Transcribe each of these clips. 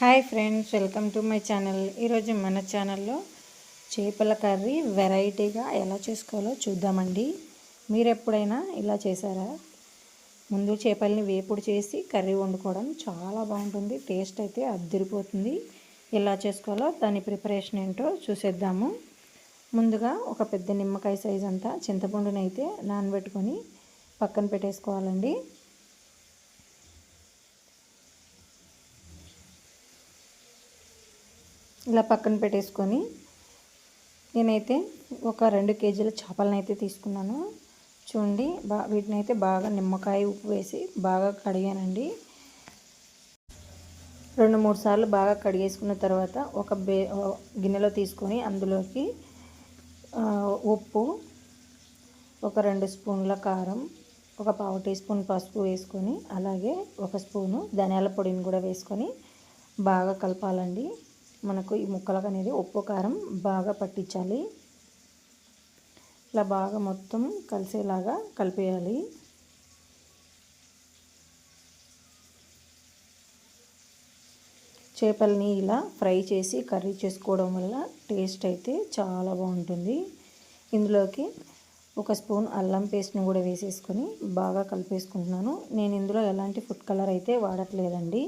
Hi friends welcome to my channel. ఈరోజు మన ఛానల్లో చేపల కర్రీ వెరైటీగా ఎలా చేసుకోవాలో చూద్దామండి. మీరు ఎప్పుడైనా ఇలా చేశారా? ముందు చేపల్ని వేపుడు చేసి కర్రీ వండుకోవడం చాలా బాగుంటుంది టేస్ట్ అయితే అద్దరిపోతుంది. ఎలా చేసుకోవాలో దాని ప్రిపరేషన్ ఏంటో చూసేద్దాము. ముందుగా ఒక పెద్ద నిమ్మకాయ సైజ్ అంతా చింతపండునైతే నానబెట్టుకొని పక్కన పెట్టేసుకోవాలండి. ఇలా పక్కన పెట్టేసుకొని నేనైతే ఒక రెండు కేజీల చేపలను అయితే తీసుకున్నాను. చూడండి బా వీటిని అయితే బాగా నిమ్మకాయ ఉప్పు వేసి బాగా కడిగానండి. రెండు మూడు సార్లు బాగా కడిగేసుకున్న తర్వాత ఒక బే గిన్నెలో తీసుకొని అందులోకి ఉప్పు ఒక రెండు స్పూన్ల కారం ఒక పావు టీ స్పూన్ పసుపు వేసుకొని అలాగే ఒక స్పూను ధనియాల పొడిని కూడా వేసుకొని బాగా కలపాలండి. మనకు ఈ ముక్కలకు అనేది ఉప్పు కారం బాగా పట్టించాలి. ఇలా బాగా మొత్తం కలిసేలాగా కలిపేయాలి. చేపల్ని ఇలా ఫ్రై చేసి కర్రీ చేసుకోవడం వల్ల టేస్ట్ అయితే చాలా బాగుంటుంది. ఇందులోకి ఒక స్పూన్ అల్లం పేస్ట్ని కూడా వేసేసుకొని బాగా కలిపేసుకుంటున్నాను. నేను ఇందులో ఎలాంటి ఫుడ్ కలర్ అయితే వాడట్లేదండి.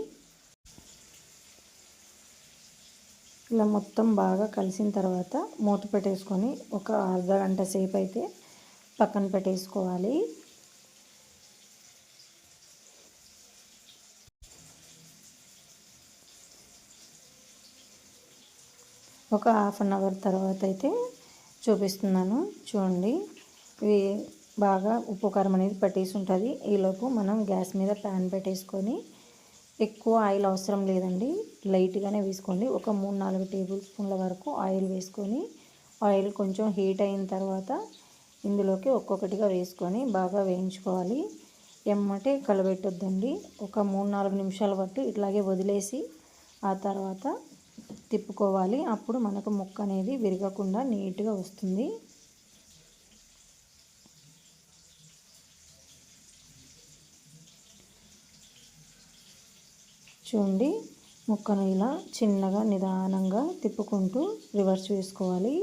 ఇలా మొత్తం బాగా కలిసిన తర్వాత మూత పెట్టేసుకొని ఒక అర్ధ గంట సేపు అయితే పక్కన పెట్టేసుకోవాలి. ఒక హాఫ్ అన్ అవర్ తర్వాత అయితే చూపిస్తున్నాను. చూడండి ఇవి బాగా ఉప్పు కారం అనేది పట్టేసి ఉంటుంది. ఈలోపు మనం గ్యాస్ మీద ప్యాన్ పెట్టేసుకొని ఎక్కువ ఆయిల్ అవసరం లేదండి. లైట్గానే వేసుకోండి. ఒక మూడు నాలుగు టేబుల్ స్పూన్ల వరకు ఆయిల్ వేసుకొని ఆయిల్ కొంచెం హీట్ అయిన తర్వాత ఇందులోకి ఒక్కొక్కటిగా వేసుకొని బాగా వేయించుకోవాలి. ఎమ్మటే కలబెట్టొద్దండి. ఒక మూడు నాలుగు నిమిషాల పట్టు ఇట్లాగే వదిలేసి ఆ తర్వాత తిప్పుకోవాలి. అప్పుడు మనకు ముక్క అనేది విరగకుండా నీట్గా వస్తుంది. చూడండి ముక్కను ఇలా చిన్నగా నిదానంగా తిప్పుకుంటూ రివర్స్ వేసుకోవాలి.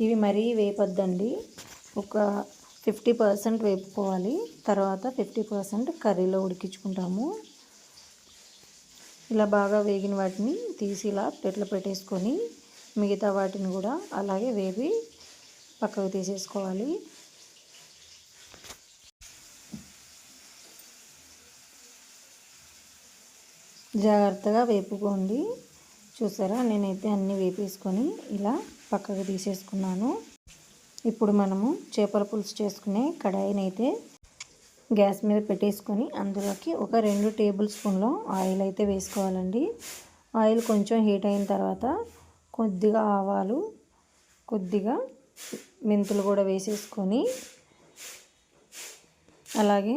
ఇవి మరీ వేపొద్దండి. ఒక ఫిఫ్టీ పర్సెంట్ వేపుకోవాలి. తర్వాత ఫిఫ్టీ పర్సెంట్ కర్రీలో ఉడికించుకుంటాము. ఇలా బాగా వేగిన వాటిని తీసి ఇలా ప్లేట్లో పెట్టేసుకొని మిగతా వాటిని కూడా అలాగే వేపి పక్కకు తీసేసుకోవాలి. జాగ్రత్తగా వేపుకోండి. చూసారా? నేనైతే అన్నీ వేపేసుకొని ఇలా పక్కకు తీసేసుకున్నాను. ఇప్పుడు మనము చేపల పులుసు చేసుకునే కడాయిని అయితే గ్యాస్ మీద పెట్టేసుకొని అందులోకి ఒక రెండు టేబుల్ స్పూన్లో ఆయిల్ అయితే వేసుకోవాలండి. ఆయిల్ కొంచెం హీట్ అయిన తర్వాత కొద్దిగా ఆవాలు కొద్దిగా మెంతులు కూడా వేసేసుకొని అలాగే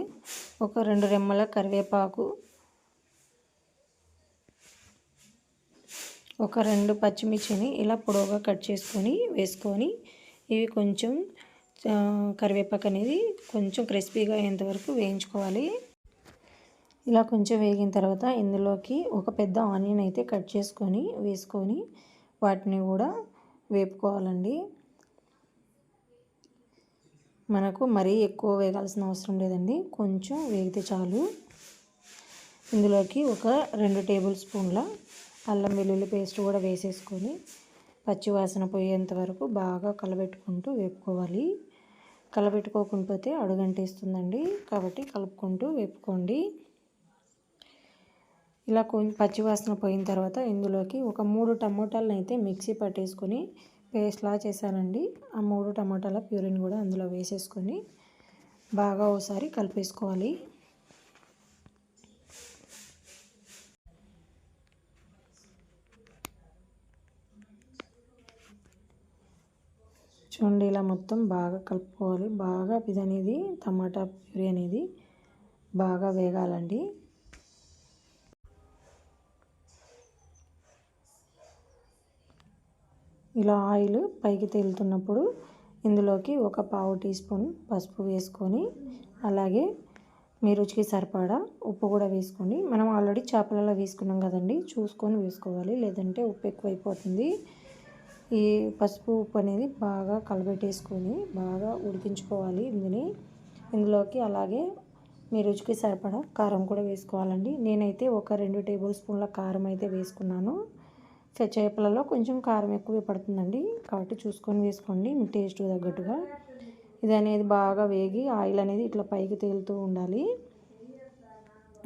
ఒక రెండు రెమ్మల కరివేపాకు ఒక రెండు పచ్చిమిర్చిని ఇలా పొడవుగా కట్ చేసుకొని వేసుకొని ఇవి కొంచెం కరివేపాకు అనేది కొంచెం క్రిస్పీగా అయ్యేంతవరకు వేయించుకోవాలి. ఇలా కొంచెం వేగిన తర్వాత ఇందులోకి ఒక పెద్ద ఆనియన్ అయితే కట్ చేసుకొని వేసుకొని వాటిని కూడా వేపుకోవాలండి. మనకు మరీ ఎక్కువ వేగాల్సిన అవసరం లేదండి. కొంచెం వేగితే చాలు. ఇందులోకి ఒక రెండు టేబుల్ స్పూన్ల అల్లం వెల్లుల్లి పేస్ట్ కూడా వేసేసుకొని పచ్చివాసన పోయేంత వరకు బాగా కలబెట్టుకుంటూ వేపుకోవాలి. కలబెట్టుకోకపోతే అడుగంటేస్తుందండి. కాబట్టి కలుపుకుంటూ వేపుకోండి. ఇలా కొంచెం పచ్చివాసన పోయిన తర్వాత ఇందులోకి ఒక మూడు టమోటాలను అయితే మిక్సీ పట్టేసుకొని పేస్ట్లా చేశానండి. ఆ మూడు టమాటాల ప్యూరిన్ కూడా అందులో వేసేసుకొని బాగా ఒకసారి కలిపేసుకోవాలి. చూడండి ఇలా మొత్తం బాగా కలుపుకోవాలి. బాగా ఇది అనేది టమాటా ప్యూరీ అనేది బాగా వేగాలండి. ఇలా ఆయిల్ పైకి తేలుతున్నప్పుడు ఇందులోకి ఒక పావు టీ స్పూన్ పసుపు వేసుకొని అలాగే మీ రుచికి సరిపడా ఉప్పు కూడా వేసుకోండి మనం ఆల్రెడీ చేపలలో వేసుకున్నాం కదండి చూసుకొని వేసుకోవాలి. లేదంటే ఉప్పు ఎక్కువైపోతుంది. ఈ పసుపు ఉప్పు అనేది బాగా కలబెట్టేసుకొని బాగా ఉడికించుకోవాలి ఇందుని. ఇందులోకి అలాగే మీ రుచికి సరిపడా కారం కూడా వేసుకోవాలండి. నేనైతే ఒక రెండు టేబుల్ స్పూన్ల కారం అయితే వేసుకున్నాను. చేపలలో కొంచెం కారం ఎక్కువ పడుతుందండి. కాబట్టి చూసుకొని వేసుకోండి మీ టేస్ట్ తగ్గట్టుగా. ఇది అనేది బాగా వేగి ఆయిల్ అనేది ఇట్లా పైకి తేలుతూ ఉండాలి.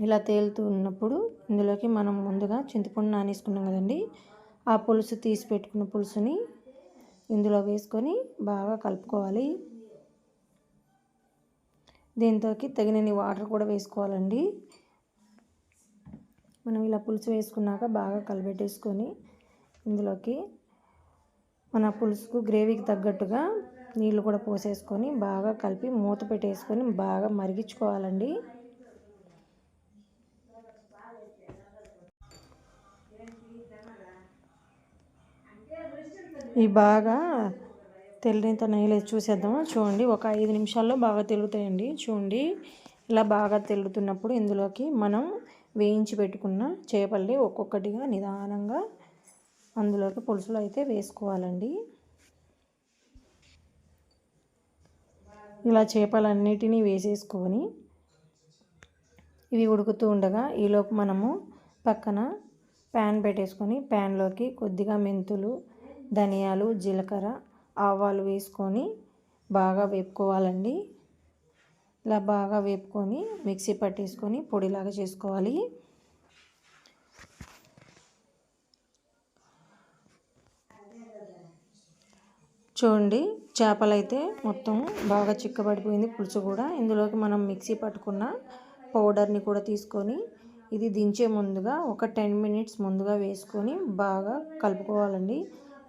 ఇలా తేలుతూ ఉన్నప్పుడు ఇందులోకి మనం ముందుగా చింతపండు నానేసుకున్నాం కదండి. ఆ పులుసు తీసి పెట్టుకున్న పులుసుని ఇందులో వేసుకొని బాగా కలుపుకోవాలి. దీంతోకి తగినన్ని వాటర్ కూడా వేసుకోవాలండి. మనం ఇలా పులుసు వేసుకున్నాక బాగా కలిపెట్టేసుకొని ఇందులోకి మన పులుసుకు గ్రేవీకి తగ్గట్టుగా నీళ్ళు కూడా పోసేసుకొని బాగా కలిపి మూత పెట్టేసుకొని బాగా మరిగించుకోవాలండి. ఇవి బాగా తెల్లినంత నెయ్యి చూసేద్దాము? చూడండి ఒక ఐదు నిమిషాల్లో బాగా తెలుగుతాయండి చూడండి ఇలా బాగా తెలుగుతున్నప్పుడు ఇందులోకి మనం వేయించి పెట్టుకున్న చేపల్ని ఒక్కొక్కటిగా నిదానంగా అందులోకి పులుసులో అయితే వేసుకోవాలండి. ఇలా చేపలన్నిటినీ వేసేసుకొని ఇవి ఉడుకుతూ ఉండగా ఈలోపు మనము పక్కన ప్యాన్ పెట్టేసుకొని ప్యాన్లోకి కొద్దిగా మెంతులు ధనియాలు జీలకర్ర ఆవాలు వేసుకొని బాగా వేపుకోవాలండి. ఇలా బాగా వేపుకొని మిక్సీ పట్టేసుకొని పొడిలాగా చేసుకోవాలి. చూడండి చేపలైతే మొత్తం బాగా చిక్కబడిపోయింది పులుసు కూడా. ఇందులోకి మనం మిక్సీ పట్టుకున్న పౌడర్ని కూడా తీసుకొని ఇది దించే ముందుగా ఒక టెన్ మినిట్స్ ముందుగా వేసుకొని బాగా కలుపుకోవాలండి.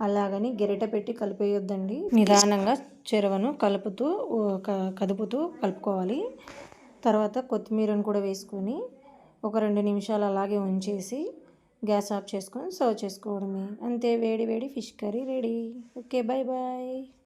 అలాగని గెరిట పెట్టి కలిపేయొద్దండి. నిదానంగా చెరవను కలుపుతూ కదుపుతూ కలుపుకోవాలి. తర్వాత కొత్తిమీరను కూడా వేసుకొని ఒక రెండు నిమిషాలు అలాగే ఉంచేసి గ్యాస్ ఆఫ్ చేసుకొని సర్వ్ చేసుకోవడమే. అంతే వేడి వేడి fish curry ready. Okay bye bye